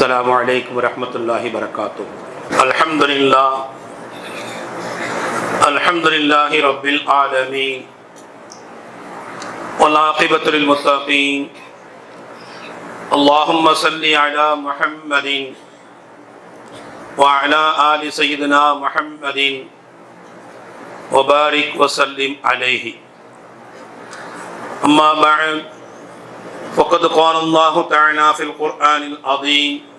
السلام عليكم ورحمة الله وبركاته. الحمد لله. الحمد لله رب العالمين. والعاقبة للمتقين. اللهم صل على محمد وعلى آل سيدنا محمد وبارك وسلم عليه. أما بعد فقد قال الله تعالى في القرآن العظيم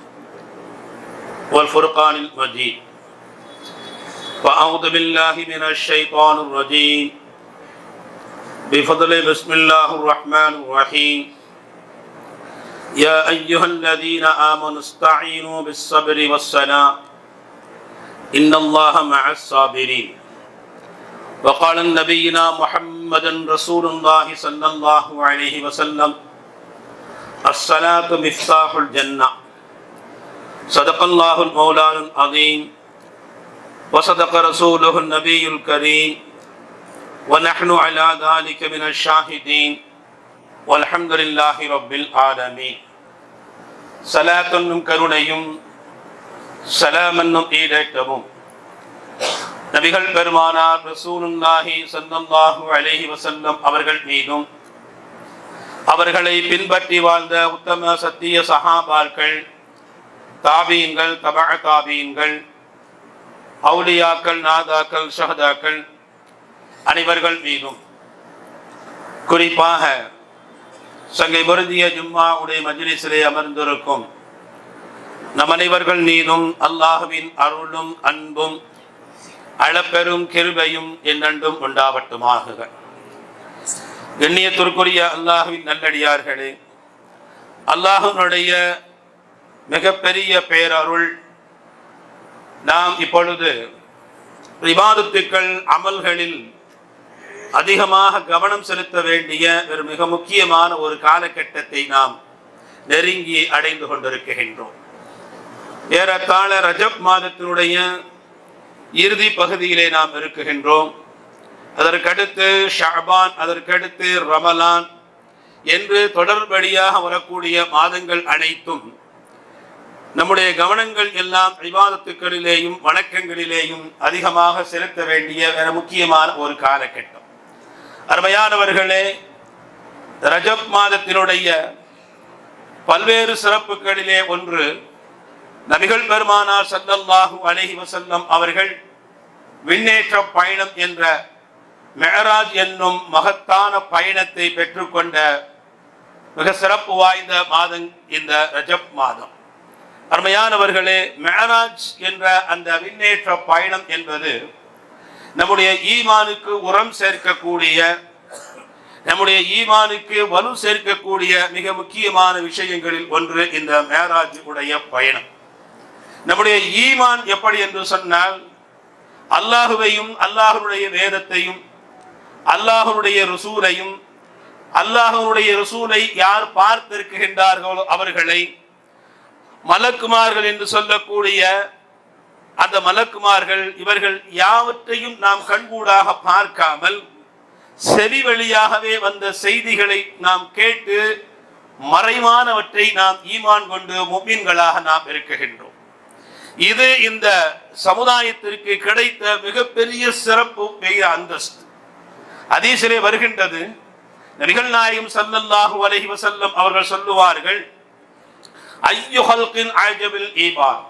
والفرقان المجيد. وأعوذ بالله من الشيطان الرجيم. بفضل بسم الله الرحمن الرحيم. يا أيها الذين آمنوا استعينوا بالصبر والصلاة. إن الله مع الصابرين. وقال نبينا محمد رسول الله صلى الله عليه وسلم الصلاة مفتاح الجنة. صدق الله المولان العظيم وصدق رسوله النبي الكريم ونحن على ذلك من الشاهدين والحمد لله رب العالمين صلاة கருணையும் சலாமன்னும் ஈடேற்றமும் நபிகள் பெருமானார் ரசூலுல்லாஹி ஸல்லல்லாஹு அலைஹி வஸல்லம் அவர்கள் மீதும் அவர்களை பின்பற்றி வாழ்ந்த உத்தம சத்திய சஹாபாக்கள் தாபீன்கள் தபா தாபீன்கள் அவுலியாக்கள் நாதாக்கள் ஷஹதாக்கள் அனைவர்கள் மீதும். குறிப்பாக சங்கை பொருந்திய ஜும்மா உடைய மஜ்லிஸிலே அமர்ந்திருக்கும் நம் அனைவர்கள் மீதும் அல்லாஹுவின் அருளும் அன்பும் அளப்பெரும் கிருபையும் என்னென்றும் உண்டாவட்டுமாக. கண்ணியத்திற்குரிய அல்லாஹுவின் நல்லடியார்களே அல்லாஹுனுடைய மிகப்பெரிய பேரருள். நாம் இப்பொழுது விவாதத்துக்கள் அமல்களில் அதிகமாக கவனம் செலுத்த வேண்டிய ஒரு மிக முக்கியமான ஒரு காலகட்டத்தை நாம் நெருங்கி அடைந்து கொண்டிருக்கின்றோம். ஏறத்தாழ ரஜப் மாதத்தினுடைய இறுதி பகுதியிலே நாம் இருக்குகின்றோம். அதற்கடுத்து ஷாபான் அதற்கடுத்து ரமலான் என்று தொடர்படியாக வரக்கூடிய மாதங்கள் அனைத்தும் நம்முடைய கவனங்கள் எல்லாம் விவாதத்துக்களிலேயும் வணக்கங்களிலேயும் அதிகமாக செலுத்த வேண்டிய மிக முக்கியமான ஒரு காலகட்டம். அருமையானவர்களே ரஜப் மாதத்தினுடைய பல்வேறு சிறப்புகளிலே ஒன்று நபிகள் பெருமானார் சல்லல்லாஹு அலஹி வசல்லம் அவர்கள் விண்ணேற்ற பயணம் என்ற மெஹராஜ் என்னும் மகத்தான பயணத்தை பெற்றுக்கொண்ட மிக சிறப்பு வாய்ந்த மாதம் இந்த ரஜப் மாதம். அருமையானவர்களே மேராஜ் என்ற அந்த விண்ணேற்ற பயணம் என்பது நம்முடைய ஈமானுக்கு உரம் சேர்க்கக்கூடிய நம்முடைய ஈமானுக்கு வலு சேர்க்கக்கூடிய மிக முக்கியமான விஷயங்களில் ஒன்று இந்த மேராஜ் உடைய பயணம். நம்முடைய ஈமான் எப்படி என்று சொன்னால் அல்லாஹுவையும் அல்லாஹனுடைய வேதத்தையும் அல்லாஹனுடைய ரசூலையும் அல்லாஹனுடைய ரசூலை யார் பார்த்திருக்கின்றார்களோ அவர்களை மலக்குமார்கள் என்று சொல்லக்கூடிய அந்த மலக்குமார்கள் இவர்கள் யாவற்றையும் நாம் கண்கூடாக பார்க்காமல் செவி வழியாகவே வந்த செய்திகளை நாம் கேட்டு மறைவானவற்றை நாம் ஈமான் கொண்டு மும்மீன்களாக நாம் இருக்குகின்றோம் இது இந்த சமுதாயத்திற்கு கிடைத்த மிகப்பெரிய சிறப்பு பெரிய அந்தஸ்து. அதீசிலே வருகின்றது நிகழ்நாயகம் சல்லல்லாஹு அலஹி வசல்லம் அவர்கள் சொல்லுவார்கள் ஐயுஹல்கின் அஜபில் ஈமான்.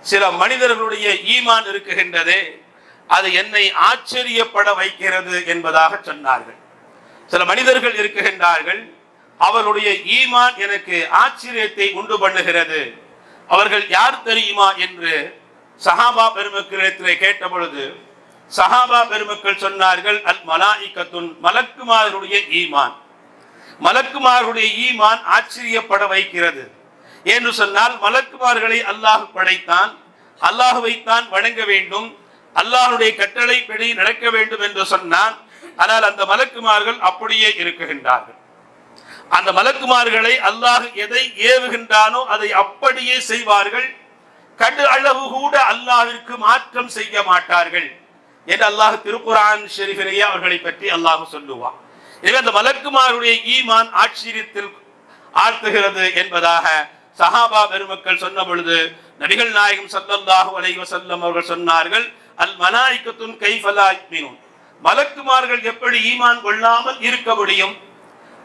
சில மனிதர்களுடைய ஈமான் இருக்குகின்றதே. அது என்னை ஆச்சரியப்பட வைக்கிறது என்பதாக சொன்னார்கள். சில மனிதர்கள் இருக்குகின்றார்கள். அவருடைய ஈமான் எனக்கு ஆச்சரியத்தை உண்டு பண்ணுகிறது. அவர்கள் யார் தெரியுமா என்று சஹாபா பெருமக்களிடத்திலே கேட்ட பொழுது சஹாபா பெருமக்கள் சொன்னார்கள் அல் மலாயிக்கத்துன் மலக்குமாருடைய ஈமான். மலக்குமாருடைய ஈமான் ஆச்சரியப்பட வைக்கிறது. என்று சொன்னால் மலக்குமார்களை அல்லாஹ் படைத்தான் அல்லாஹுவைத்தான் வணங்க வேண்டும் அல்லாஹுடைய கட்டளைப்படி நடக்க வேண்டும் என்று சொன்னான் ஆனால் அந்த மலக்குமார்கள் அப்படியே இருக்குகின்றார்கள். அந்த மலக்குமார்களை அல்லாஹ் எதை ஏவுகின்றானோ அதை அப்படியே செய்வார்கள். கடு அளவு கூட அல்லாஹிற்கு மாற்றம் செய்ய மாட்டார்கள் என்று அல்லாஹ் திருக்குரான் ஷெரீஃபிலேயே அவர்களை பற்றி அல்லாஹ் சொல்லுவான். எனவே அந்த மலக்குமாருடைய ஈமான் ஆச்சரியத்தில் ஆழ்த்துகிறது என்பதாக சஹாபா பெருமக்கள் சொன்ன பொழுது நபிகள் நாயகம் சல்லல்லாஹு அலைஹி வஸல்லம் அவர்கள் சொன்னார்கள் அல் மலாய்க்கத்துன் கைஃபலா மீனும் மலக்குமார்கள் எப்படி ஈமான் கொள்ளாமல் இருக்க முடியும்?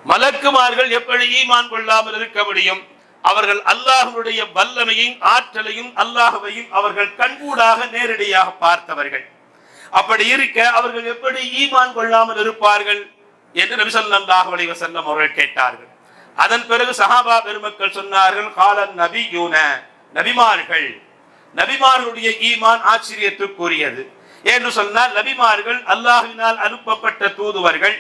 மலக்குமார்கள் எப்படி ஈமான் கொள்ளாமல் இருக்க முடியும்? அவர்கள் அல்லாஹுடைய வல்லமையும் ஆற்றலையும் அல்லாஹுவையும் அவர்கள் கண்கூடாக நேரடியாக பார்த்தவர்கள். அப்படி இருக்க அவர்கள் எப்படி ஈமான் கொள்ளாமல் இருப்பார்கள்? என்று நபி ஸல்லல்லாஹு அலைஹி அவர்கள் கேட்டார்கள். அதன் பிறகு சஹாபா பெருமக்கள் சொன்னார்கள் காலன் நபியூன நபிமார்கள். நபிமார்களுடைய ஈமான் ஆச்சரியத்துக்குரியது. என்று சொன்னால் நபிமார்கள் அல்லாஹுவினால் அனுப்பப்பட்ட தூதுவர்கள்.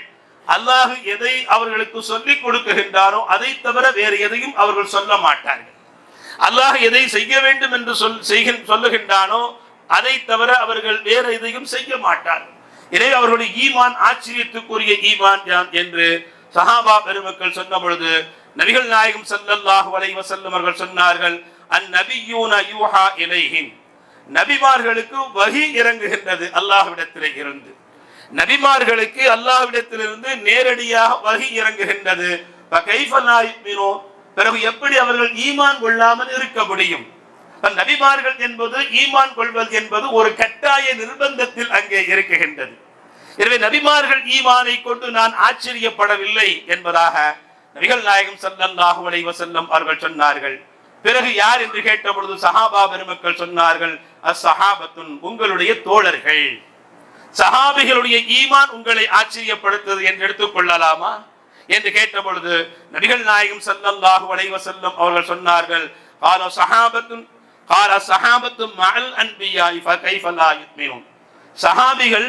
அல்லாஹ் எதை அவர்களுக்கு சொல்லிக் கொடுக்குகின்றாரோ அதை தவிர வேறு எதையும் அவர்கள் சொல்ல மாட்டார்கள். அல்லாஹ் எதை செய்ய வேண்டும் என்று சொல் செய்கின் சொல்லுகின்றானோ அதை தவிர அவர்கள் வேறு எதையும் செய்ய மாட்டார்கள். எனவே அவர்களுடைய ஈமான் ஆச்சரியத்துக்குரிய ஈமான் என்று சஹாபா பெருமக்கள் சொன்ன பொழுது நபிகள் நாயகம் சல்லல்லாஹு வலைவ செல்லுமர்கள் சொன்னார்கள் அந்நபியூன யூஹா இலைஹின் நபிமார்களுக்கு வகி இறங்குகின்றது அல்லாஹ்விடத்திலே இருந்து. நபிமார்களுக்கு அல்லாஹ்விடத்திலிருந்து நேரடியாக வகி இறங்குகின்றது. பிறகு எப்படி அவர்கள் ஈமான் கொள்ளாமல் இருக்க முடியும்? நபிமார்கள் என்பது ஈமான் கொள்வது என்பது ஒரு கட்டாய நிர்பந்தத்தில் அங்கே இருக்குகின்றது. எனவே நபிமார்கள் ஈமானை கொண்டு நான் ஆச்சரியப்படவில்லை என்பதாக நபிகள் நாயகம் சல்லாஹு அலைவ செல்லம் அவர்கள் சொன்னார்கள். பிறகு யார் என்று கேட்டபொழுது சஹாபா பெருமக்கள் சொன்னார்கள் அசஹாபத்துன் உங்களுடைய தோழர்கள். சஹாபிகளுடைய ஈமான் உங்களை ஆச்சரியப்படுத்தது என்று எடுத்துக் கொள்ளலாமா? என்று கேட்டபொழுது நபிகள் நாயகம் சல்லாஹு அலைவ செல்லம் அவர்கள் சொன்னார்கள் கால சஹாபத்துன் கால சஹாபத்து மகள் அன்பியாய் சஹாபிகள்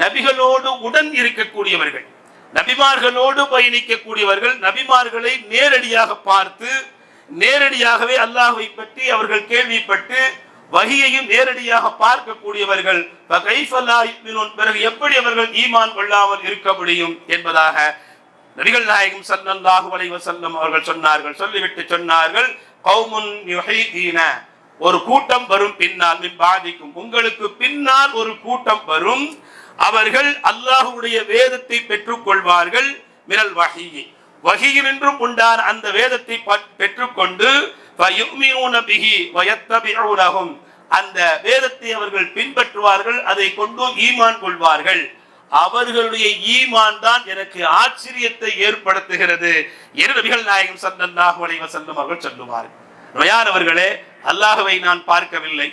நபிகளோடு உடன் இருக்கக்கூடியவர்கள் நபிமார்களோடு பயணிக்கக்கூடியவர்கள் நபிமார்களை நேரடியாக பார்த்து நேரடியாகவே அல்லாஹை பற்றி அவர்கள் கேள்விப்பட்டு வகையையும் நேரடியாக பார்க்கக்கூடியவர்கள் பிறகு எப்படி அவர்கள் ஈமான் கொள்ளாமல் இருக்க முடியும் என்பதாக நபிகள் நாயகம் சல்லாஹு அலைவசல்லம் அவர்கள் சொன்னார்கள். சொல்லிவிட்டு சொன்னார்கள் கௌமுன் ஒரு கூட்டம் வரும் பின்னால் பாதிக்கும். உங்களுக்கு பின்னால் ஒரு கூட்டம் வரும் அவர்கள் அல்லாஹுடைய வேதத்தை பெற்றுக் கொள்வார்கள் மினல் வஹி. வகியினின்றும் உண்டான அந்த வேதத்தை பெற்றுக்கொண்டு அந்த வேதத்தை அவர்கள் பின்பற்றுவார்கள் அதை கொண்டு ஈமான் கொள்வார்கள். அவர்களுடைய ஈமான் தான் எனக்கு ஆச்சரியத்தை ஏற்படுத்துகிறது என்று நபிகள் நாயகம் ஸல்லல்லாஹு அலைஹி செல்லும் அவர்கள் சொல்லுவார்கள். நொயார் அவர்களே அல்லாஹுவை நான் பார்க்கவில்லை.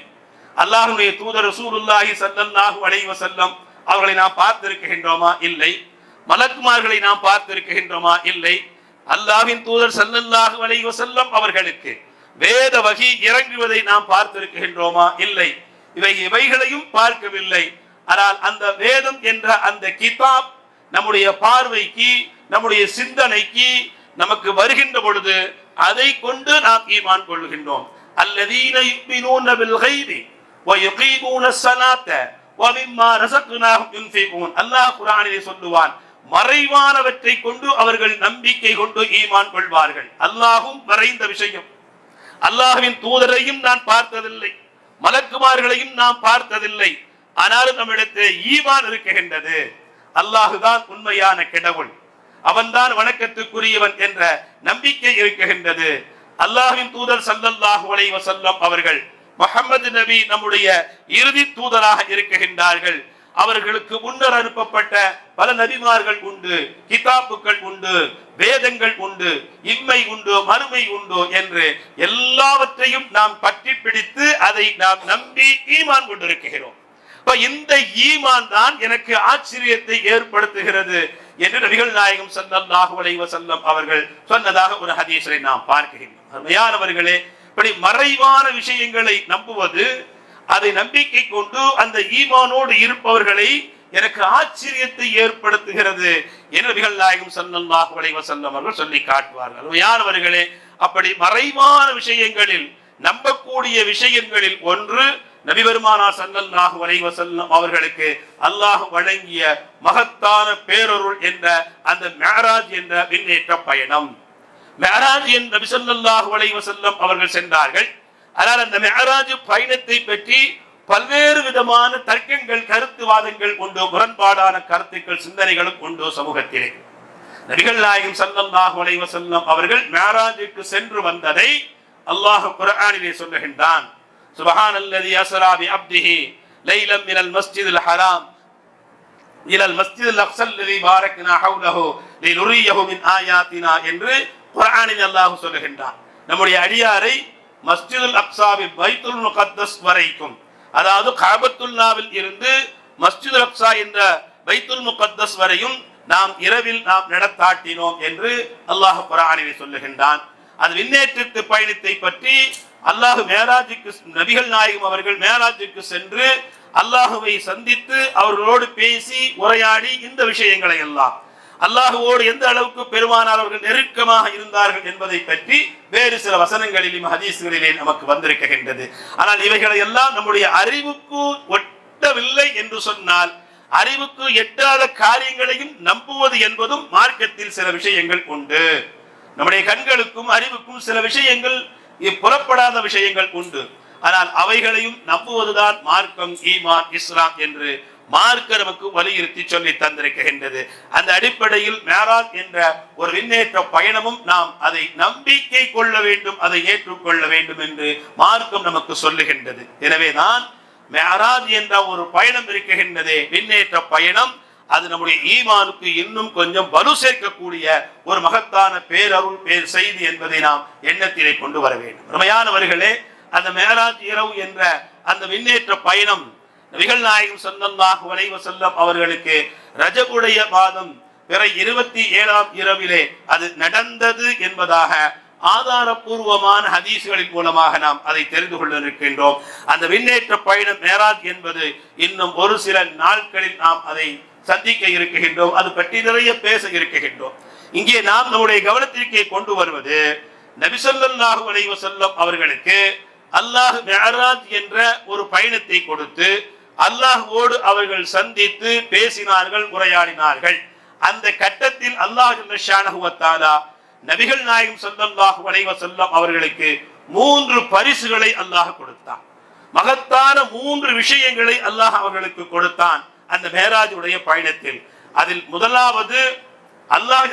அல்லாஹுடைய தூதர் ரசூலுல்லாஹி ஸல்லல்லாஹு அலைஹி வஸல்லம் அவர்களை நாம் பார்த்திருக்கின்றோமா? இல்லை. மலக்குமார்களை நாம் பார்த்திருக்கின்றோமா? இல்லை. அல்லாவின் தூதர் சல்லல்லாஹு வலையோ செல்லும் அவர்களுக்கு வேத வகி இறங்குவதை நாம் பார்த்திருக்கின்றோமா? இல்லை. இவை இவைகளையும் பார்க்கவில்லை. ஆனால் அந்த வேதம் என்ற அந்த கிதாப் நம்முடைய பார்வைக்கு நம்முடைய சிந்தனைக்கு நமக்கு வருகின்ற பொழுது அதை கொண்டு நாம் ஈமான் கொள்கின்றோம் அல்லதீன யுக்மினூன பில் கைதி வ யுகீமூன சனாத்த அல்லாஹ் குரானிலே சொல்லுவான் மறைவானவற்றை கொண்டு அவர்கள் நம்பிக்கை கொண்டு ஈமான் கொள்வார்கள். அல்லாஹும் மறைந்த விஷயம். அல்லாஹ்வின் தூதரையும் நான் பார்த்ததில்லை மலக்குமார்களையும் நாம் பார்த்ததில்லை. ஆனாலும் நம்மிடத்தில் ஈமான் இருக்குகின்றது அல்லாஹுதான் உண்மையான கடவுள். அவன்தான் வணக்கத்துக்குரியவன் என்ற நம்பிக்கை இருக்குகின்றது அல்லாஹின் தூதர் சல்லல்லாஹு வளைவ செல்லும் அவர்கள் முகமது நபி நம்முடைய இறுதி தூதராக இருக்குகின்றார்கள் அவர்களுக்கு முன்னர் அனுப்பப்பட்ட பல நபிமார்கள் உண்டு கிதாபுக்கள் உண்டு வேதங்கள் உண்டு இம்மை உண்டு மறுமை உண்டு என்று எல்லாவற்றையும் நாம் பற்றி பிடித்து அதை நாம் நம்பி ஈமான் கொண்டிருக்கிறோம். இப்ப இந்த ஈமான் தான் எனக்கு ஆச்சரியத்தை ஏற்படுத்துகிறது என்று நபிகள் நாயகம் ஸல்லல்லாஹு அலைஹி வஸல்லம் அவர்கள் சொன்னதாக ஒரு ஹதீஸை நாம் பார்க்கிறோம் அருமையானவர்களே இப்படி மறைவான விஷயங்களை நம்புவது அதை நம்பிக்கை கொண்டு அந்த ஈமானோடு இருப்பவர்களை எனக்கு ஆச்சரியத்தை ஏற்படுத்துகிறது என்று நாயகம் ஸல்லல்லாஹு அலைஹி வஸல்லம் சொல்லி காட்டுவார்கள். அருமையானவர்களே அப்படி மறைவான விஷயங்களில் நம்பக்கூடிய விஷயங்களில் ஒன்று நபி பெருமானார் நாகு அலைஹி செல்லும் அவர்களுக்கு அல்லாஹ் வழங்கிய மகத்தான பேரருள் என்ற அந்த மேராஜ் என்ற விண்ணேற்ற பயணம். மேராஜ் என்ற நபி ஸல்லல்லாஹு அவர்கள் சென்றார்கள். ஆனால் அந்த மெஹராஜ் பயணத்தை பற்றி பல்வேறு விதமான தர்க்கங்கள் கருத்துவாதங்கள் உண்டு முரண்பாடான கருத்துக்கள் சிந்தனைகளும் உண்டு சமூகத்திலே. நபிகள் நாயகம் ஸல்லல்லாஹு அலைஹி அவர்கள் மேராஜுக்கு சென்று வந்ததை அல்லாஹ் குரானிலே சொல்லுகின்றான். சுபஹானல்லதி அஸ்ரா பி அப்திஹி லைலம் மினல் மஸ்ஜிதுல் ஹராம். இலல் மஸ்ஜிதுல் அக்ஸல் லதி பாரக்னா ஹவுலஹு லினுரியஹு மின் ஆயாத்தினா என்று குரானில் அல்லாஹ் சொல்லுகின்றான். நம்முடைய அடியாரை மஸ்ஜிதுல் அப்சாவி பைத்துல் முகத்தஸ் வரைக்கும் அதாவது காபத்துல்லாவில் இருந்து மஸ்ஜிதுல் அப்சா என்ற பைத்துல் முகத்தஸ் வரையும் நாம் இரவில் நாம் நடத்தாட்டினோம் என்று அல்லாஹ் குரானிலே சொல்லுகின்றான். அது விண்ணேற்றத்து பயணத்தை பற்றி அல்லாஹு மேராஜுக்கு நபிகள் நாயகம் அவர்கள் மேராஜுக்கு சென்று அல்லாஹுவை சந்தித்து அவர்களோடு பேசி உரையாடி இந்த விஷயங்களை எல்லாம் அல்லாஹுவோடு எந்த அளவுக்கு பெருமானார் அவர்கள் நெருக்கமாக இருந்தார்கள் என்பதை பற்றி வேறு சில வசனங்களிலும் ஹதீஸ்களிலே நமக்கு வந்திருக்கின்றது. ஆனால் இவைகளை எல்லாம் நம்முடைய அறிவுக்கு ஒட்டவில்லை என்று சொன்னால் அறிவுக்கு எட்டாத காரியங்களையும் நம்புவது என்பதும் மார்க்கத்தில் சில விஷயங்கள் உண்டு. நம்முடைய கண்களுக்கும் அறிவுக்கும் சில விஷயங்கள் புறப்படாத விஷயங்கள் உண்டு. ஆனால் அவைகளையும் நம்புவதுதான் மார்க்கம் ஈமான் இஸ்லாம் என்று மார்க்க நமக்கு வலியுறுத்தி சொல்லி தந்திருக்கின்றது. அந்த அடிப்படையில் மேராஜ் என்ற ஒரு விண்ணேற்ற பயணமும் நாம் அதை நம்பிக்கை கொள்ள வேண்டும் அதை ஏற்றுக்கொள்ள வேண்டும் என்று மார்க்கம் நமக்கு சொல்லுகின்றது. எனவே தான் மேராஜ் என்ற ஒரு பயணம் இருக்கின்றதே விண்ணேற்ற பயணம். அது நம்முடைய ஈமானுக்கு இன்னும் கொஞ்சம் வலு சேர்க்கக்கூடிய ஒரு மகத்தான பேரருள் பேர் செய்தி என்பதை நாம் எண்ணத்திலே கொண்டு வர வேண்டும். உண்மையானவர்களே அந்த மேராஜ் இரவு என்ற அந்த விண்ணேற்ற பயணம் நபிகள் நாயகம் ஸல்லல்லாஹு அலைஹி வஸல்லம் அவர்களுக்கு ரஜபுடைய மாதம் பிற இருபத்தி ஏழாம் இரவிலே அது நடந்தது என்பதாக ஆதாரபூர்வமான ஹதீசுகளின் மூலமாக நாம் அதை தெரிந்து கொள்ள இருக்கின்றோம் அந்த விண்ணேற்ற பயணம் மேராஜ் என்பது இன்னும் ஒரு சில நாட்களில் நாம் அதை சந்திக்க இருக்கின்றோம். அது பற்றி நிறைய பேச இருக்கின்றோம். இங்கே நாம் நம்முடைய கவனத்திற்கே கொண்டு வருவது நபிசல்லாஹு அலைவசல்லம் அவர்களுக்கு அல்லாஹ் மெஹராஜ் என்ற ஒரு பயணத்தை கொடுத்து அல்லாஹோடு அவர்கள் சந்தித்து பேசினார்கள் உரையாடினார்கள். அந்த கட்டத்தில் அல்லாஹ் நபிகள் நாயகம் சொல்லல்லாஹு வளைவ செல்லம் அவர்களுக்கு மூன்று பரிசுகளை அல்லாஹ் கொடுத்தான். மகத்தான மூன்று விஷயங்களை அல்லாஹ் அவர்களுக்கு கொடுத்தான் அந்த மேராஜ் உடைய பயணத்தில். அதில் முதலாவது அல்லாஹ்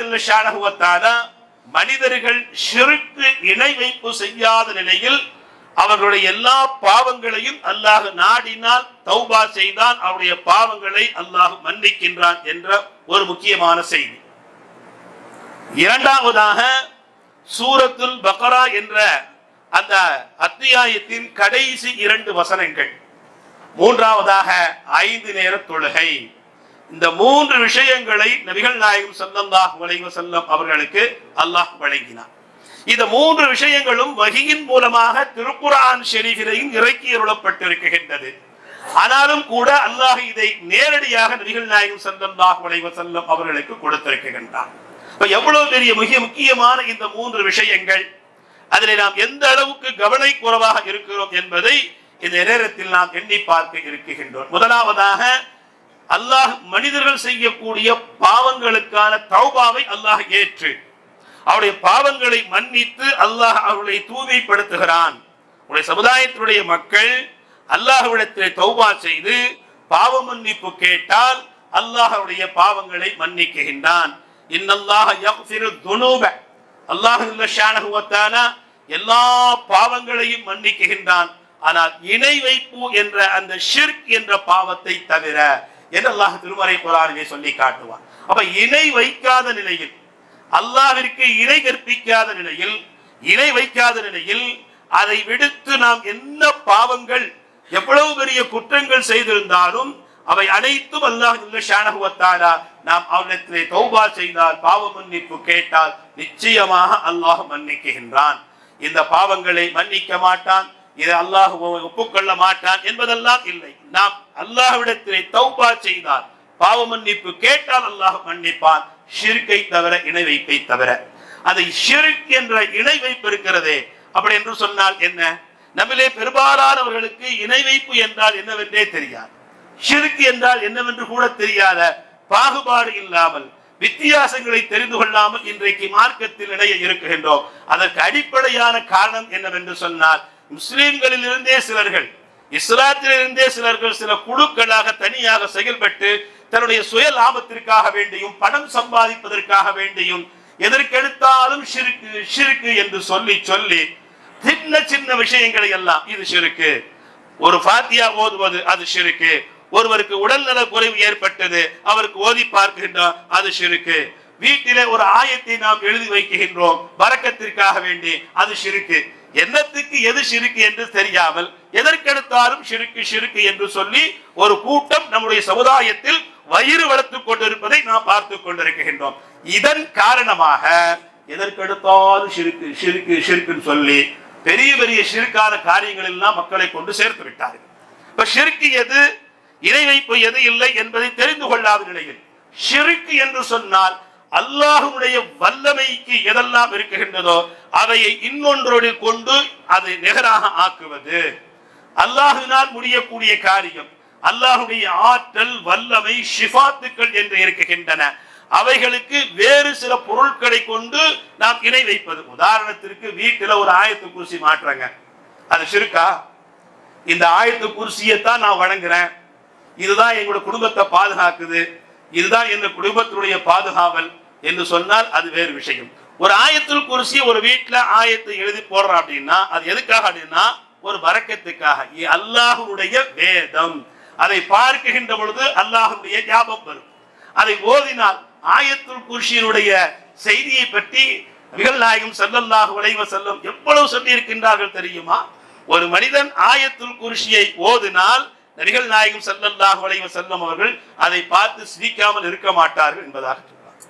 மனிதர்கள் சிறுக்கு இணை வைப்பு செய்யாத நிலையில் அவர்களுடைய எல்லா பாவங்களையும் அல்லாஹ் நாடினால் தௌபா செய்தால் அவருடைய பாவங்களை அல்லாஹ் மன்னிக்கின்றான் என்ற ஒரு முக்கியமான செய்தி. இரண்டாவதாக சூரத்துல் பக்ரா என்ற அந்த அத்தியாயத்தின் கடைசி இரண்டு வசனங்கள். மூன்றாவதாக ஐந்து நேர தொழுகை. இந்த மூன்று விஷயங்களை நபிகள் நாயகம் ஸல்லல்லாஹு அலைஹி செல்லம் அவர்களுக்கு அல்லாஹ் வழங்கினார் இந்த மூன்று விஷயங்களும் வகியின் மூலமாக திருக்குரான் ஷெரீஃபிலையும் இறக்கி அருளப்பட்டிருக்கின்றது. ஆனாலும் கூட அல்லாஹ் இதை நேரடியாக நபிகள் நாயகம் ஸல்லல்லாஹு அலைஹி வஸல்லம் அவர்களுக்கு கொடுத்திருக்கின்றான். இப்ப எவ்வளவு பெரிய மிக முக்கியமான இந்த மூன்று விஷயங்கள் அதிலே நாம் எந்த அளவுக்கு கவனை குறைவாக இருக்கிறோம் என்பதை இந்த நேரத்தில் நாம் எண்ணி பார்க்க இருக்கின்றோம். முதலாவதாக அல்லாஹ் மனிதர்கள் செய்யக்கூடிய பாவங்களுக்கான தௌபாவை அல்லாஹ் ஏற்று அவருடைய பாவங்களை மன்னித்து அல்லாஹ் அவர்களை தூய்மைப்படுத்துகிறான். உடைய சமுதாயத்தினுடைய மக்கள் அல்லாஹ்விடத்திலே தௌபா செய்து பாவ மன்னிப்பு கேட்டால் அல்லாஹ் அவருடைய பாவங்களை மன்னிக்குகின்றான் இன்னல்லாஹ யக்ஃபிரு துனூப. அல்லாஹ் ஷானஹு வ எல்லா பாவங்களையும் மன்னிக்குகின்றான் ஆனால் இணை வைப்பு என்ற அந்த ஷிர்க் என்ற பாவத்தை தவிர என்று அல்லாஹ் திருமறை குரானிலே சொல்லி காட்டுவான். அப்ப இணை வைக்காத நிலையில் அல்லாவிற்கு இணை கற்பிக்காத நிலையில் இணை வைக்காத நிலையில் அதை விடுத்து நாம் என்ன பாவங்கள் எவ்வளவு பெரிய குற்றங்கள் செய்திருந்தாலும் அவை அனைத்தும் அல்லாஹ் நாம் அவனிடத்திலே தௌபா செய்தால் பாவ மன்னிப்பு கேட்டால் நிச்சயமாக அல்லாஹ் மன்னிக்குகின்றான் இந்த பாவங்களை மன்னிக்க மாட்டான் இதை அல்லாஹ் ஒப்புக்கொள்ள மாட்டான் என்பதெல்லாம் இல்லை. நாம் அல்லாஹ்விடத்திலே தௌபா செய்தால் பாவ மன்னிப்பு கேட்டால் அல்லாஹ் மன்னிப்பான். ஷிர்கை தவிர இணை வைப்பை தவிர. அதை ஷிர்க் என்ற இணை வைப்பு இருக்கிறதே அப்படி என்று சொன்னால் என்ன? நம்மிலே பெரும்பாலானவர்களுக்கு இணை வைப்பு என்றால் என்னவென்றே தெரியாது. ஷிர்க் என்றால் என்னவென்று கூட தெரியாத பாகுபாடு இல்லாமல் வித்தியாசங்களை தெரிந்து கொள்ளாமல் இன்றைக்கு மார்க்கத்தில் இணைய இருக்கின்றோம். அதற்கு அடிப்படையான காரணம் என்னவென்று சொன்னால் முஸ்லிம்களில் இருந்தே சிலர்கள் இஸ்லாத்திலிருந்தே சிலர்கள் சில குழுக்களாக தனியாக செயல்பட்டு தன்னுடைய சுய லாபத்திற்காக வேண்டியும் பணம் சம்பாதிப்பதற்காக வேண்டியும் எதற்கெடுத்தாலும் சிறுக்கு சிறுக்கு என்று சொல்லி சொல்லி சின்ன சின்ன விஷயங்களை எல்லாம் இது சிறுக்கு. ஒரு பாத்தியா ஓதுவது அது சிறுக்கு. ஒருவருக்கு உடல்நல குறைவு ஏற்பட்டது அவருக்கு ஓதி பார்க்கின்றோம் அது சிறுக்கு. வீட்டிலே ஒரு ஆயத்தை நாம் எழுதி வைக்கின்றோம் வரக்கத்திற்காக வேண்டி அது சிறுக்கு. என்னத்துக்கு எது சிறுக்கு என்று தெரியாமல் எதற்கெடுத்தாலும் சிறுக்கு சிறுக்கு என்று சொல்லி ஒரு கூட்டம் நம்முடைய சமுதாயத்தில் வயிறு வளர்த்துக் கொண்டிருப்பதை நாம் பார்த்து கொண்டிருக்கின்றோம். இதன் காரணமாக எதற்கெடுத்தாலும் சிறுக்கு சிறுக்கு சிறுக்குன்னு சொல்லி பெரிய பெரிய சிறுக்கான காரியங்கள் எல்லாம் மக்களை கொண்டு சேர்த்து விட்டார்கள். இப்ப சிறுக்கு எது இணை வைப்பு எது இல்லை என்பதை தெரிந்து கொள்ளாத நிலையில் சிறுக்கு என்று சொன்னால் அல்லாஹுடைய வல்லமைக்கு எதெல்லாம் இருக்குகின்றதோ அவையை இன்னொன்றோடு கொண்டு அதை நிகராக ஆக்குவது. அல்லாஹினால் முடியக்கூடிய காரியம் அல்லாஹுடைய ஆற்றல் வல்லமை ஷிஃபாத்துக்கள் என்று இருக்குகின்றன. அவைகளுக்கு வேறு சில பொருட்களை கொண்டு நாம் இணை வைப்பது. உதாரணத்திற்கு வீட்டில் ஒரு ஆயத்து குருசி மாற்றுறாங்க அது சிறுக்கா? இந்த ஆயத்து குருசியைத்தான் நான் வணங்குறேன். இதுதான் எங்களோட குடும்பத்தை பாதுகாக்குது. இதுதான் எங்கள் குடும்பத்தினுடைய பாதுகாவல் என்று சொன்னால் அது வேறு விஷயம். ஒரு ஆயத்தில் குருசி ஒரு வீட்டில் ஆயத்தை எழுதி போடுறோம் அப்படின்னா அது எதுக்காக அப்படின்னா ஒரு வரக்கத்துக்காக. அல்லாஹுடைய வேதம். அதை பார்க்கின்ற பொழுது அல்லாஹுடைய ஞாபகம் வரும். அதை ஓதினால் ஆயத்துல் குர்ஷியினுடைய செய்தியை பற்றி நிகழ்நாயகம் நாயகம் விளைவ செல்லும் எவ்வளவு சொல்லியிருக்கின்றார்கள் தெரியுமா? ஒரு மனிதன் ஆயத்துல் குர்ஷியை ஓதினால் நபிகள் நாயகம் ஸல்லல்லாஹு விளைவ செல்லும் அவர்கள் அதை பார்த்து சிரிக்காமல் இருக்க மாட்டார்கள் என்பதாக சொல்வார்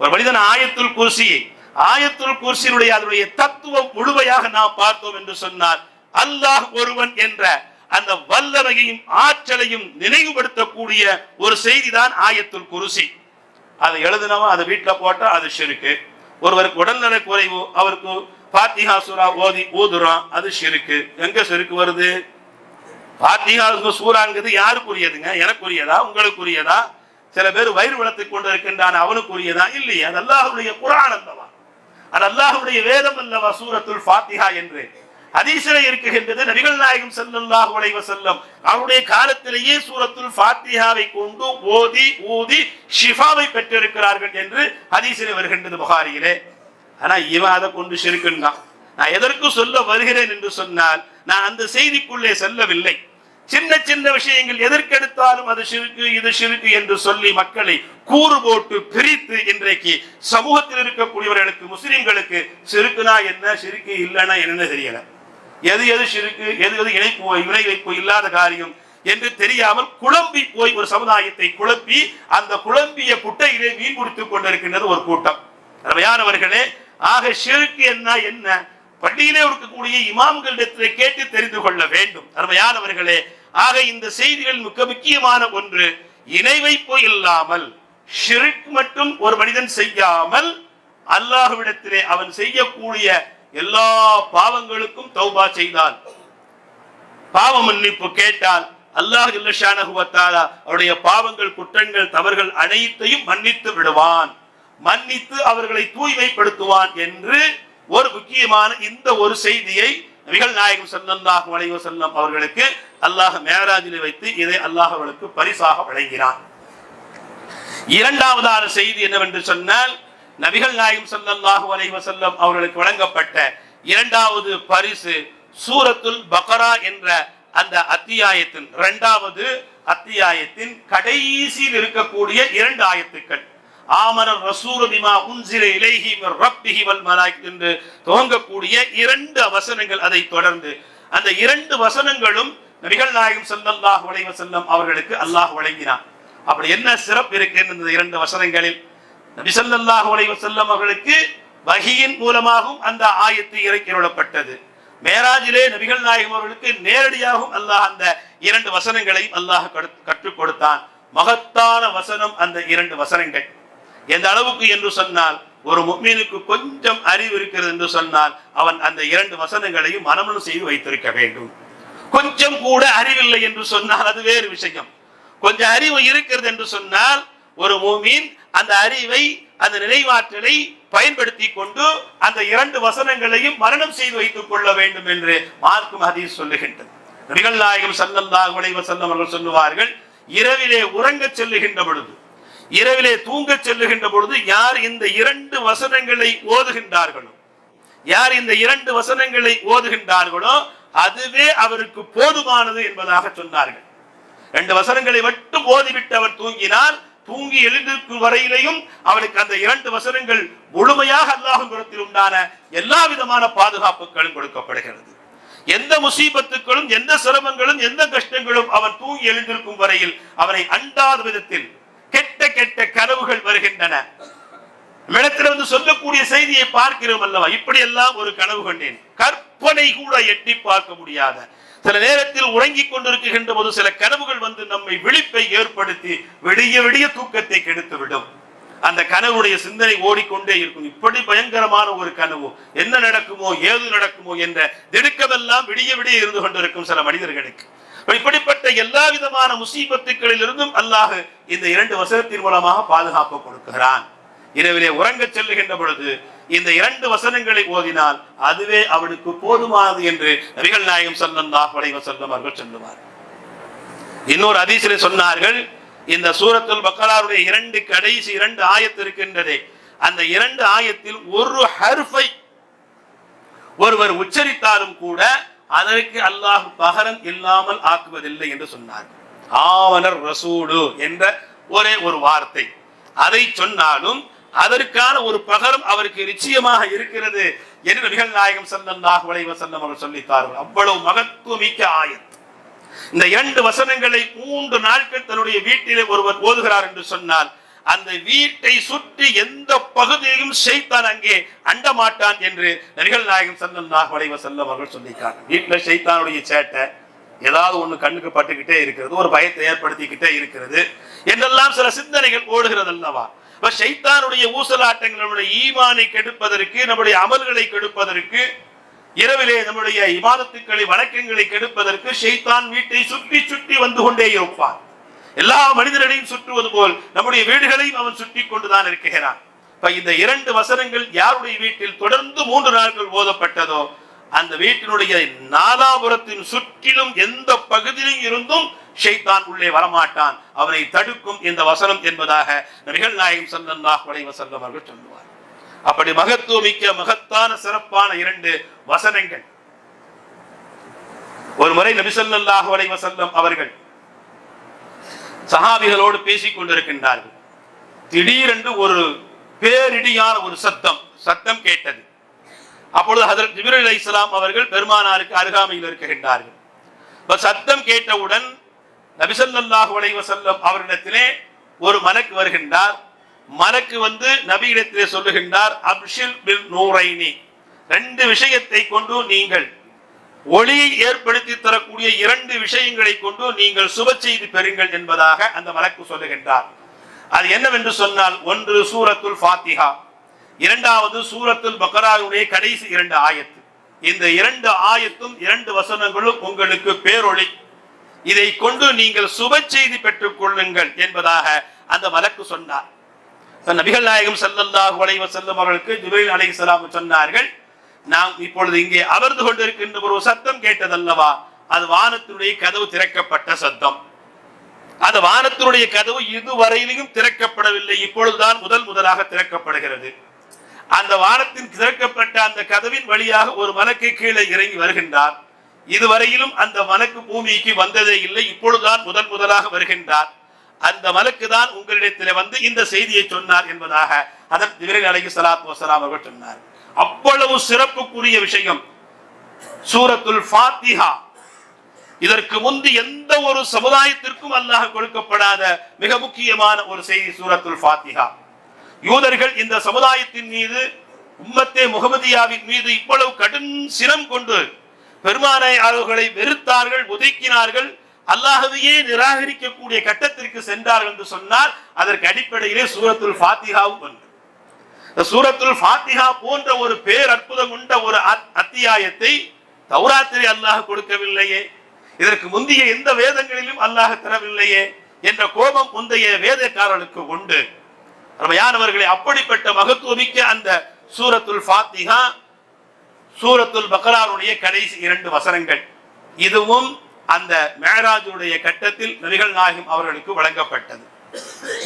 ஒரு மனிதன் ஆயத்துல் குர்சியை ஆயத்துல் குர்சியினுடைய அதனுடைய தத்துவம் முழுமையாக நாம் பார்த்தோம் என்று சொன்னால் அல்லாஹ் ஒருவன் என்ற அந்த வல்லமையையும் ஆற்றலையும் நினைவுபடுத்தக்கூடிய ஒரு செய்திதான் ஆயத்துல் குருசி. அதை எழுதினவன் அதை வீட்டுல போட்டா அது ஷிருக்கு. ஒருவருக்கு உடல்நல குறைவு அவருக்கு பாத்திஹா சூரா ஓதி ஊதுறான் அது ஷிருக்கு. எங்க ஷிருக்கு வருது? பாத்திஹா சூறாங்கிறது யாருக்குரியதுங்க? எனக்குரியதா? உங்களுக்குரியதா? சில பேர் வயிறு வளர்த்து கொண்டு இருக்கின்றான் அவனுக்குரியதா? இல்லையா. அது அல்லாஹுடைய குரான் அல்லவா? அது அல்லாஹுடைய வேதம் அல்லவா சூரத்துல் பாத்திகா என்று? ஹதீஸிலே இருக்குகின்றது நபிகள் நாயகம் ஸல்லல்லாஹு உழைவ செல்லும் அவருடைய காலத்திலேயே சூரத்துல் ஃபாத்திஹாவை கொண்டு ஓதி ஊதி ஷிஃபாவை பெற்றிருக்கிறார்கள் என்று ஹதீஸிலே வருகின்றது புகாரியிலே. ஆனா இவன் அதை கொண்டு ஷிருக்குன்றான் நான் எதற்கு சொல்ல வருகிறேன் என்று சொன்னால் நான் அந்த செய்திக்குள்ளே செல்லவில்லை. சின்ன சின்ன விஷயங்கள் எதற்கெடுத்தாலும் அது சிறுக்கு இது சிறுக்கு என்று சொல்லி மக்களை கூறு போட்டு பிரித்து இன்றைக்கு சமூகத்தில் இருக்கக்கூடியவர்களுக்கு முஸ்லிம்களுக்கு சிறுக்குனா என்ன சிறுக்கு இல்லைன்னா என்னன்னு தெரியல. எது எது சிறுக்கு எது எது இணைப்பு இணை வைப்பு இல்லாத காரியம் என்று தெரியாமல் குழம்பி போய் ஒரு சமுதாயத்தை குழப்பி அந்த குழம்பிய குட்டையிலே மீன் பிடித்துக் கொண்டிருக்கின்றது ஒரு கூட்டம். அருமையானவர்களே ஆக ஷிருக்கு என்ன என்ன? பள்ளியிலே இருக்கக்கூடிய இமாம்களிடத்திலே கேட்டு தெரிந்து கொள்ள வேண்டும். அருமையானவர்களே ஆக இந்த செய்திகள் மிக முக்கியமான ஒன்று. இணை வைப்பு இல்லாமல் ஷிருக் மட்டும் ஒரு மனிதன் செய்யாமல் அல்லாஹுவிடத்திலே அவன் செய்யக்கூடிய எல்லா பாவங்களுக்கும் தௌபா செய்தான். பாவ மன்னிப்பு கேட்டால் அல்லாஹ் இல்லஷானகுவத்தாலா அவருடைய பாவங்கள் குற்றங்கள் தவறுகள் அனைத்தையும் மன்னித்து விடுவான். மன்னித்து அவர்களை தூய்மைப்படுத்துவான் என்று ஒரு முக்கியமான இந்த ஒரு செய்தியை நபிகள் நாயகம் ஸல்லல்லாஹு அலைஹி செல்லம் அவர்களுக்கு அல்லாஹ் மேராஜிலே வைத்து இதை அல்லாஹ் அவர்களுக்கு பரிசாக வழங்கினான். இரண்டாவதான செய்தி என்னவென்று சொன்னால் நபிகள் நாயகம் சல்லாஹூ அலை வசல்லம் அவர்களுக்கு வழங்கப்பட்ட இரண்டாவது பரிசு சூரத்துல் பக்ரா என்ற அந்த அத்தியாயத்தின் இரண்டாவது அத்தியாயத்தின் கடைசியில் இருக்கக்கூடிய இரண்டு ஆயத்துக்கள். ஆமரர் ரசூல் பிமா உன்சில இலைஹி ரப்பிஹி வல் மலாயிக் என்று துவங்கக்கூடிய இரண்டு வசனங்கள் அதை தொடர்ந்து. அந்த இரண்டு வசனங்களும் நபிகள் நாயகம் ஸல்லல்லாஹு அலைஹி வஸல்லம் அவர்களுக்கு அல்லாஹ் வழங்கினான். அப்படி என்ன சிறப்பு இருக்கு இந்த இரண்டு வசனங்களில்? நபி ஸல்லல்லாஹு அலைஹி அவர்களுக்கு வகியின் மூலமாகவும் அந்த ஆயத்து இறக்கியுள்ளப்பட்டது மேராஜிலே நபிகள் நாயகம் அவர்களுக்கு நேரடியாகவும் அல்லாஹ் அந்த இரண்டு வசனங்களையும் அல்லாஹ் கற்றுக் கொடுத்தான். மகத்தான வசனம் அந்த இரண்டு வசனங்கள். எந்த அளவுக்கு என்று சொன்னால் ஒரு முக்மீனுக்கு கொஞ்சம் அறிவு இருக்கிறது என்று சொன்னால் அவன் அந்த இரண்டு வசனங்களையும் மனமனம் செய்து வைத்திருக்க வேண்டும். கொஞ்சம் கூட அறிவில்லை என்று சொன்னால் அது வேறு விஷயம். கொஞ்சம் அறிவு இருக்கிறது என்று சொன்னால் ஒரு மூமின் அந்த அறிவை அந்த நினைவாற்றலை பயன்படுத்தி கொண்டு அந்த இரண்டு வசனங்களையும் மரணம் செய்து வைத்துக் கொள்ள வேண்டும் என்று மார்க்கும் ஹதீஸ் சொல்லுகின்றது. நபிகள் நாயகம் ஸல்லல்லாஹு அவர்கள் சொல்லுவார்கள் இரவிலே உறங்க செல்லுகின்ற பொழுது இரவிலே தூங்கச் செல்லுகின்ற பொழுது யார் இந்த இரண்டு வசனங்களை ஓதுகின்றார்களோ யார் இந்த இரண்டு வசனங்களை ஓதுகின்றார்களோ அதுவே அவருக்கு போதுமானது என்பதாக சொன்னார்கள். ரெண்டு வசனங்களை மட்டும் ஓதிவிட்டு அவர் தூங்கினால் தூங்கி எழுந்திருக்கும் வரையிலையும் அவனுக்கு அந்த இரண்டு வசனங்கள் முழுமையாக அல்லாஹும் உண்டான எல்லா விதமான பாதுகாப்புகளும் கொடுக்கப்படுகிறது. எந்த முசீபத்துக்களும் எந்த சிரமங்களும் எந்த கஷ்டங்களும் அவன் தூங்கி எழுந்திருக்கும் வரையில் அவனை அண்டாத விதத்தில் கெட்ட கெட்ட கனவுகள் வருகின்றன. நம்மிடத்தில் வந்து சொல்லக்கூடிய செய்தியை பார்க்கிறோம் அல்லவா? இப்படி எல்லாம் ஒரு கனவு கண்டேன். கற்பனை கூட எட்டி பார்க்க முடியாத சில நேரத்தில் உறங்கிக் கொண்டிருக்கின்ற போது சில கனவுகள் வந்து நம்மை விழிப்பை ஏற்படுத்தி விடிய விடிய தூக்கத்தை கெடுத்து விடும் அந்த கனவுடைய சிந்தனை ஓடிக்கொண்டே இருக்கும். இப்படி பயங்கரமான ஒரு கனவு என்ன நடக்குமோ ஏது நடக்குமோ என்ற திடுக்கமெல்லாம் விடிய விடிய இருந்து கொண்டிருக்கும் சில மனிதர்களுக்கு. இப்படிப்பட்ட எல்லா விதமான முசீபத்துக்களில் இருந்தும் அல்லாஹ் இந்த இரண்டு வசனத்தின் மூலமாக பாதுகாப்பு கொடுக்கிறான். இரவிலே உறங்கச் செல்லுகின்ற பொழுது இந்த இரண்டு வசனங்களை ஓதினால் அதுவே அவனுக்கு போதுமானது என்று நபிகள் நாயகம் ஸல்லல்லாஹு அலைஹி அவர்கள் சொல்லுவார். இன்னொரு ஹதீஸிலே சொன்னார்கள் இந்த சூரத்துல் பக்கலாருடைய இரண்டு கடைசி இரண்டு ஆயத்து இருக்கின்றதே அந்த இரண்டு ஆயத்தில் ஒரு ஹர்ஃபை ஒருவர் உச்சரித்தாலும் கூட அதற்கு அல்லாஹ் பகரம் இல்லாமல் ஆக்குவதில்லை என்று சொன்னார். ஆவனர் ரசூடு என்ற ஒரே ஒரு வார்த்தை. அதை சொன்னாலும் அதற்கான ஒரு பகரம் அவருக்கு நிச்சயமாக இருக்கிறது என்று நபிகள் நாயகம் ஸல்லல்லாஹு வளைவ வஸல்லம் அவர் சொல்லித்தார்கள். அவ்வளவு மகத்துவமிக்க ஆயத். இந்த இரண்டு வசனங்களை மூன்று நாட்கள் தன்னுடைய வீட்டிலே ஒருவர் ஓதுகிறார் என்று சொன்னால் அந்த வீட்டை சுற்றி எந்த பகுதியையும் செய்தான் அங்கே அண்டமாட்டான் என்று நரிகள் நாயகம் ஸல்லல்லாஹு வளைவ வஸல்லம் அவர்கள் சொல்லியிருக்காங்க வீட்டில் ஷைத்தானுடைய சேட்டை ஏதாவது ஒண்ணு கண்ணுக்கு பட்டுக்கிட்டே இருக்கிறது ஒரு பயத்தை ஏற்படுத்திக்கிட்டே இருக்கிறது என்றெல்லாம் சில சிந்தனைகள் ஓடுகிறது அல்லவா? ஷைத்தானுடைய ஊசலாட்டங்கள் நம்முடைய ஈமானை கெடுப்பதற்கு நம்முடைய அமல்களை கெடுப்பதற்கு இரவிலே நம்முடைய இமாதத்துக்களை வணக்கங்களை கெடுப்பதற்கு ஷைத்தான் வீட்டை சுற்றி சுற்றி வந்து கொண்டே இருப்பான். எல்லா மனிதர்களையும் சுற்றுவது போல் நம்முடைய வீடுகளையும் அவன் சுற்றி கொண்டுதான் இருக்கிறான். இந்த இரண்டு வசனங்கள் யாருடைய வீட்டில் தொடர்ந்து மூன்று நாட்கள் ஓதப்பட்டதோ அந்த வீட்டினுடைய நாலாபுரத்தின் சுற்றிலும் எந்த பகுதியிலும் இருந்தும் ஷைத்தான் உள்ளே வரமாட்டான். அவனை தடுக்கும் இந்த வசனம் என்பதாக நபிகள் நாயகம் ஸல்லல்லாஹு அவர்கள் சொல்லுவார். அப்படி மகத்துவமிக்க மகத்தான சிறப்பான இரண்டு வசனங்கள். ஒரு முறை நபிசல்லாஹ் ஸல்லல்லாஹு அலைஹி அவர்கள் சஹாபிகளோடு பேசிக் கொண்டிருக்கின்றார்கள். திடீரென்று ஒரு பேரிடியான ஒரு சத்தம் சத்தம் கேட்டது. அப்பொழுது ஹதரத் அலி இஸ்லாம் அவர்கள் பெருமானாருக்கு அருகாமையில் இருக்கின்றார்கள். இப்போ சத்தம் கேட்டவுடன் நபிசல்லாஹு அலைஹி அவரிடத்திலே ஒரு மலக்கு வருகின்றார். மலக்கு வந்து நபியிடத்திலே சொல்லுகின்றார் அப்ஷில் பில் நூரைனி. ரெண்டு விஷயத்தை கொண்டு நீங்கள் ஒளியை ஏற்படுத்தி தரக்கூடிய இரண்டு விஷயங்களை கொண்டு நீங்கள் சுப செய்தி பெறுங்கள் என்பதாக அந்த மலக்கு சொல்லுகின்றார். அது என்னவென்று சொன்னால் ஒன்று சூரத்துல் ஃபாத்திஹா. இரண்டாவது சூரத்துல் பக்கராவுடைய கடைசி இரண்டு ஆயத்து. இந்த இரண்டு ஆயத்தும் இரண்டு வசனங்களும் உங்களுக்கு பேரொளி. இதை கொண்டு நீங்கள் சுப செய்தி பெற்றுக் கொள்ளுங்கள் என்பதாக அந்த மலக்கு சொன்னார். நபிகள் நாயகம் செல்லல்லாஹு அலைஹி செல்லும் அவர்களுக்கு ஜிப்ரீல் அலைஹிஸ்ஸலாம் சொன்னார்கள் நாம் இப்பொழுது இங்கே அமர்ந்து கொண்டிருக்கின்ற ஒரு சத்தம் கேட்டதல்லவா? அது வானத்தினுடைய கதவு திறக்கப்பட்ட சத்தம். அந்த வானத்தினுடைய கதவு இதுவரையிலும் திறக்கப்படவில்லை இப்பொழுதுதான் முதல் முதலாக திறக்கப்படுகிறது. அந்த வானத்தின் திறக்கப்பட்ட அந்த கதவின் வழியாக ஒரு மலக்கு கீழே இறங்கி வருகின்றார். இதுவரையிலும் அந்த மலக்கு பூமிக்கு வந்ததே இல்லை இப்பொழுதுதான் முதன் முதலாக வருகின்றார். அந்த மலக்கு தான் உங்களிடத்தில் வந்து இந்த செய்தியை சொன்னார் என்பதாக அதன் ஜிப்ரீல் அழகி சலாத் வசலாம் அவர்கள் சொன்னார். அவ்வளவு சிறப்புக்குரிய விஷயம் சூரத்துல் ஃபாத்திஹா. இதற்கு முந்தி எந்த ஒரு சமுதாயத்திற்கும் அல்லாஹ் கொடுக்கப்படாத மிக முக்கியமான ஒரு செய்தி சூரத்துல் ஃபாத்திஹா. யூதர்கள் இந்த சமுதாயத்தின் மீது உம்மத்தே முகமதியாவின் மீது இவ்வளவு கடும் சினம் கொண்டு பெருமானை அவர்களை வெறுத்தார்கள் ஒதுக்கினார்கள் அல்லாஹவையே நிராகரிக்கக்கூடிய கட்டத்திற்கு சென்றார்கள் என்று சொன்னால் அதற்கு அடிப்படையிலே சூரத்துல் ஃபாத்திகாவும் ஒன்று சூரத்துல் ஃபாத்திஹா போன்ற ஒரு பேர் அற்புதம் கொண்ட ஒரு அத்- அத்தியாயத்தை தௌராத்திரி அல்லாஹ் கொடுக்கவில்லையே இதற்கு முந்தைய எந்த வேதங்களிலும் அல்லாஹ் தரவில்லையே என்ற கோபம் முந்தைய வேதக்காரர்களுக்கு உண்டு. ரமையானவர்களே அப்படிப்பட்ட மகத்துவமிக்க அந்த சூரத்துல் ஃபாத்திகா சூரத்துல் பக்ராருடைய கடைசி இரண்டு வசனங்கள். இதுவும் அந்த மேராஜுடைய கட்டத்தில் நபிகள் நாயகம் அவர்களுக்கு வழங்கப்பட்டது.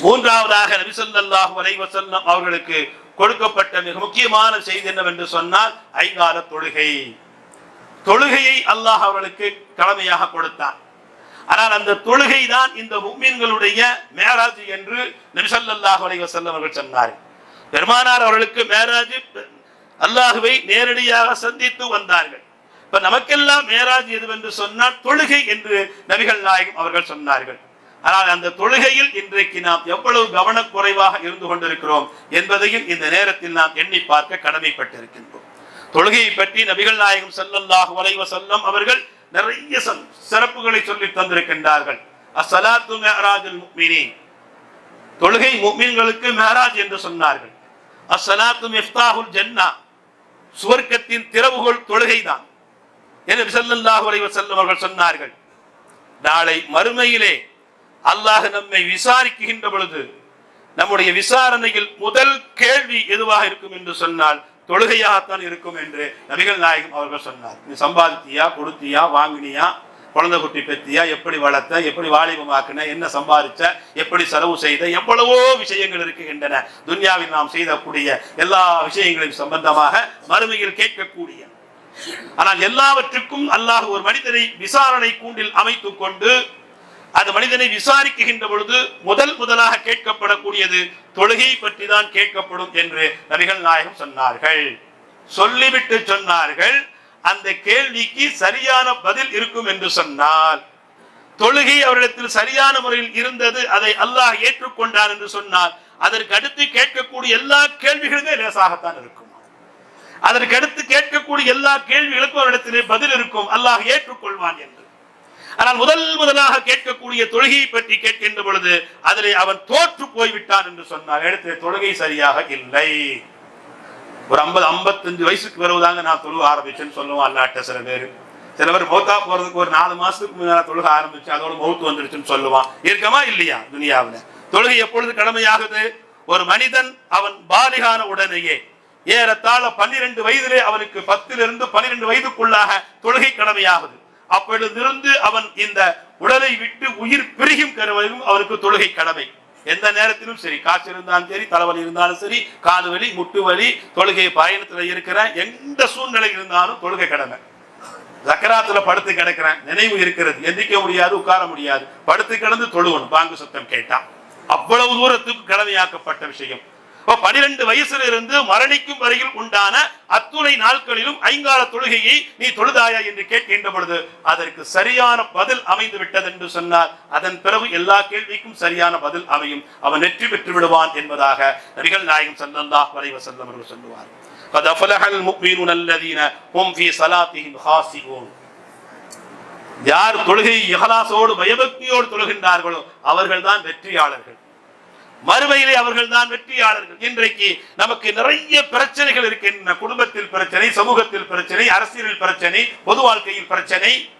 மூன்றாவதாக நபிசல்லாஹு ஸல்லல்லாஹு அவர்களுக்கு கொடுக்கப்பட்ட மிக முக்கியமான செய்தி என்னவென்று சொன்னால் ஐங்கால தொழுகை. தொழுகையை அல்லாஹ் அவர்களுக்கு கடமையாக கொடுத்தான் ஆனால் அந்த தொழுகை தான் இந்த முக்மீன்களுடைய மேராஜ் என்று நபிசல்லாஹு அலைஹி வஸல்லம் அவர்கள் சொன்னார்கள். பெருமானார் அவர்களுக்கு மேராஜ் அல்லாஹுவை நேரடியாக சந்தித்து வந்தார்கள். இப்ப நமக்கெல்லாம் மேராஜ் எதுவென்று சொன்னால் தொழுகை என்று நபிகள் நாயகம் அவர்கள் சொன்னார்கள். ஆனால் அந்த தொழுகையில் இன்றைக்கு நாம் எவ்வளவு கவனக்குறைவாக இருந்து கொண்டிருக்கிறோம் என்பதையும் இந்த நேரத்தில் நாம் எண்ணி பார்க்க கடமைப்பட்டிருக்கின்றோம். தொழுகையை பற்றி நபிகள் நாயகம் ஸல்லல்லாஹு அலைஹி செல்லும் அவர்கள் நிறைய ச- சிறப்புகளை சொல்லி தந்திருக்கின்றார்கள். அஸ்ஸலாத்து மிஅராஜுல் தொழுகை முக்மீன்களுக்கு மேராஜ் என்று சொன்னார்கள். அஸ்ஸலாத்து மிஃப்தாஹுல் ஜன்னா. சுவர்க்கத்தின் திறவுகோல் தொழுகைதான். என்று ஸல்லல்லாஹு அலைவர் செல்லும் அவர்கள் சொன்னார்கள் நாளை மறுமையிலே அல்லாஹ் நம்மை விசாரிக்கின்ற பொழுது நம்முடைய விசாரணையில் முதல் கேள்வி எதுவாக இருக்கும் என்று சொன்னால் தொழுகையாகத்தான் இருக்கும் என்று நபிகள் நாயகம் அவர்கள் சொன்னார். நீ சம்பாதித்தியா கொடுத்தியா வாங்கினியா குழந்தை குட்டி பெத்தியா எப்படி வளர்த்த எப்படி வாலிபமாக்குன என்ன சம்பாதிச்ச எப்படி செலவு செய்த எவ்வளவோ விஷயங்கள் இருக்கின்றன. துன்யாவில் நாம் செய்தக்கூடிய எல்லா விஷயங்களையும் சம்பந்தமாக மறுமையில் கேட்கக்கூடிய. ஆனால் எல்லாவற்றுக்கும் அல்லாஹ் ஒரு மனிதனை விசாரணை கூண்டில் அமைத்துக் கொண்டு அது மனிதனை விசாரிக்கின்ற பொழுது முதல் முதலாக கேட்கப்படக்கூடியது தொழுகை பற்றி தான் கேட்கப்படும் என்று நபிகள் நாயகம் சொன்னார்கள். சொல்லிவிட்டு சொன்னார்கள் அந்த கேள்விக்கு சரியான பதில் இருக்கும் என்று சொன்னால் தொழுகை அவரிடத்தில் சரியான முறையில் இருந்தது அதை அல்லாஹ் ஏற்றுக்கொண்டார் என்று சொன்னால் அதற்கு அடுத்து கேட்கக்கூடிய எல்லா கேள்விகளுமே லேசாகத்தான் இருக்கும். அதற்கு அடுத்து கேட்கக்கூடிய எல்லா கேள்விகளுக்கும் அவரிடத்திலே பதில் இருக்கும் அல்லாஹ் ஏற்றுக்கொள்வான் என்று. ஆனால் முதல் முதலாக கேட்கக்கூடிய தொழுகையை பற்றி கேட்கின்ற பொழுது அதிலே அவன் தோற்று போய்விட்டான் என்று சொன்னார் எடுத்து தொழுகை சரியாக இல்லை. ஒரு ஐம்பது ஐம்பத்தஞ்சு வயசுக்கு வருவதாங்க நான் தொழுக ஆரம்பிச்சேன்னு சொல்லுவான் அல்லாட்ட சில பேர். சில பேர் மௌத்தா போறதுக்கு ஒரு நாலு மாசத்துக்கு முன்னால தொழுக ஆரம்பிச்சு அதோட மௌத்து வந்துருச்சுன்னு சொல்லுவான். இருக்கமா இல்லையா துனியாவுல? தொழுகை எப்பொழுது கடமையாகுது? ஒரு மனிதன் அவன் பாலிகான உடனேயே ஏறத்தாழ பன்னிரண்டு வயதிலே அவனுக்கு பத்திலிருந்து பன்னிரண்டு வயதுக்குள்ளாக தொழுகை கடமையாகுது. அப்பொழுதிருந்து அவன் இந்த உடலை விட்டு உயிர் பிரியும் கருவையும் அவனுக்கு தொழுகை கடமை. எந்த நேரத்திலும் சரி காய்ச்சல் இருந்தாலும் சரி தலைவலி இருந்தாலும் சரி காது வலி முட்டு வலி தொழுகை பயணத்துல இருக்கிற எந்த சூழ்நிலை இருந்தாலும் தொழுகை கடமை. சக்கராத்துல படுத்து கிடக்கிறேன் நினைவு இருக்கிறது. எந்திரிக்க முடியாது உட்கார முடியாது. படுத்து கிடந்து தொழுவணும் பாங்கு சத்தம் கேட்டான் அவ்வளவு தூரத்துக்கு கடமையாக்கப்பட்ட விஷயம். பனிரெண்டு வயசுல இருந்து மரணிக்கும் வரையில் உண்டான அத்துணை நாட்களிலும் ஐங்கால தொழுகையை நீ தொழுதாயா என்று கேட்கின்ற பொழுது அதற்கு சரியான பதில் அமைந்து விட்டது என்று சொன்னார் அதன் பிறகு எல்லா கேள்விக்கும் சரியான பதில் அமையும் அவன் வெற்றி பெற்று விடுவான் என்பதாக நபிகள் நாயகம் ஸல்லல்லாஹு அலைஹி வஸல்லம் அவர்கள் சொல்லுவார் قد أفلح المؤمنون الذين هم في صلاتهم خاشعون யார் தொழுகை இஹலாசோடு பயபக்தியோடு தொழுகின்றார்களோ அவர்கள்தான் வெற்றியாளர்கள் மறுமையிலே அவர்கள் தான் வெற்றியாளர்கள். இன்றைக்கு நமக்கு நிறைய பிரச்சனைகள் இருக்கின்றன. குடும்பத்தில் பிரச்சனை சமூகத்தில் பிரச்சனை அரசியலில் பிரச்சனை பொது வாழ்க்கையில் பிரச்சனை.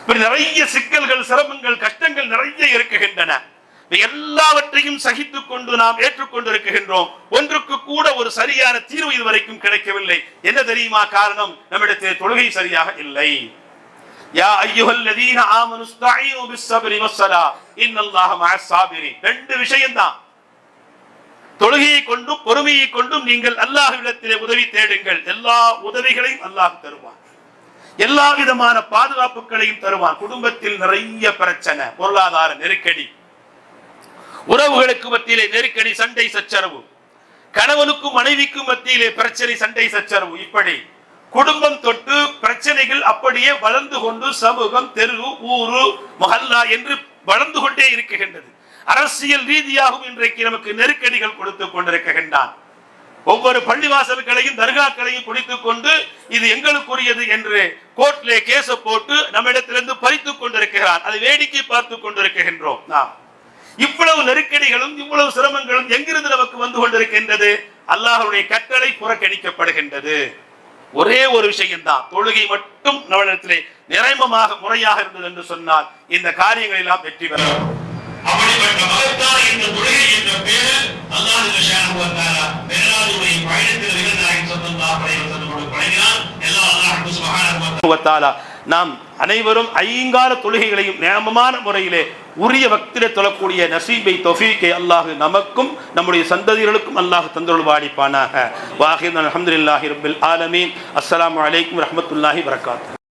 இப்படி நிறைய சிக்கல்கள் சிரமங்கள் கஷ்டங்கள் நிறைய இருக்குகின்றன. எல்லாவற்றையும் சகித்துக் கொண்டு நாம் ஏற்றுக்கொண்டு இருக்கின்றோம் ஒன்றுக்கு கூட ஒரு சரியான தீர்வு இதுவரைக்கும் கிடைக்கவில்லை. என்ன தெரியுமா காரணம்? நம்மிடத்தில் தொழுகை சரியாக இல்லை. யா ஐயுஹல்லதீன ஆமனு ஸ்தஈனு பிஸ்ஸப்ரி வஸ்ஸலா இன்னல்லாஹ மஅஸ் சாபிரின் ரெண்டு விஷயம்தான் தொழுகையை கொண்டும் பொறுமையை கொண்டும் நீங்கள் அல்லாஹ்விடத்திலே உதவி தேடுங்கள் எல்லா உதவிகளையும் அல்லாஹ் தருவான் எல்லா விதமான பாதுகாப்புகளையும் தருவான் குடும்பத்தில் நிறைய பிரச்சனை பொருளாதார நெருக்கடி உறவுகளுக்கு மத்தியிலே நெருக்கடி சண்டை சச்சரவு கணவனுக்கும் மனைவிக்கும் மத்தியிலே பிரச்சனை சண்டை சச்சரவு இப்படி குடும்பம் தொட்டு பிரச்சனைகள் அப்படியே வளர்ந்து கொண்டு சமூகம் தெரு ஊரு மஹல்லா என்று வளர்ந்து கொண்டே இருக்குகின்றது அரசியல் ரீதியாகவும் இன்றைக்கு நமக்கு நெருக்கடிகள் கொடுத்து கொண்டிருக்கின்றான். ஒவ்வொரு பள்ளிவாசல்களையும் தர்காக்களையும் குடித்துக் கொண்டு இது எங்களுக்குரியது என்று கோர்ட்லே கேச போட்டு நம்மிடத்திலிருந்து பறித்துக் கொண்டிருக்கிறார். அதை வேடிக்கை பார்த்து கொண்டிருக்கின்றோம் நாம். இவ்வளவு நெருக்கடிகளும் இவ்வளவு சிரமங்களும் எங்கிருந்து நமக்கு வந்து கொண்டிருக்கின்றது? அல்லாஹருடைய கட்டளை புறக்கணிக்கப்படுகின்றது. ஒரே ஒரு விஷயம்தான். தொழுகை மட்டும் நம்மிடத்திலே நிறைமமாக முறையாக இருந்தது என்று சொன்னால் இந்த காரியங்கள் எல்லாம் வெற்றி பெறும் அப்படிப்பட்ட மகத்தான இந்த தொழுகை என்ற அல்லாஹ் வ தஆலா பயணத்தில் நாயகம் ஸல்லல்லாஹு அலைஹி வஸல்லம் வழங்கினார் எல்லா அல்லாஹ் சுப்ஹானஹு வ நாம் அனைவரும் ஐங்கால தொழுகைகளையும் நியமமான முறையிலே உரிய பக்திலே தொழக்கூடிய நசீபை தொஃபீக்கை அல்லாஹ் நமக்கும் நம்முடைய சந்ததிகளுக்கும் அல்லாஹ் தந்தருள்வாடிப்பானாக வாஹித் அலமதுல்லாஹி ரபில் ஆலமீன். அஸ்லாம் அலைக்கும் வரமத்துல்லாஹி வரகாத்து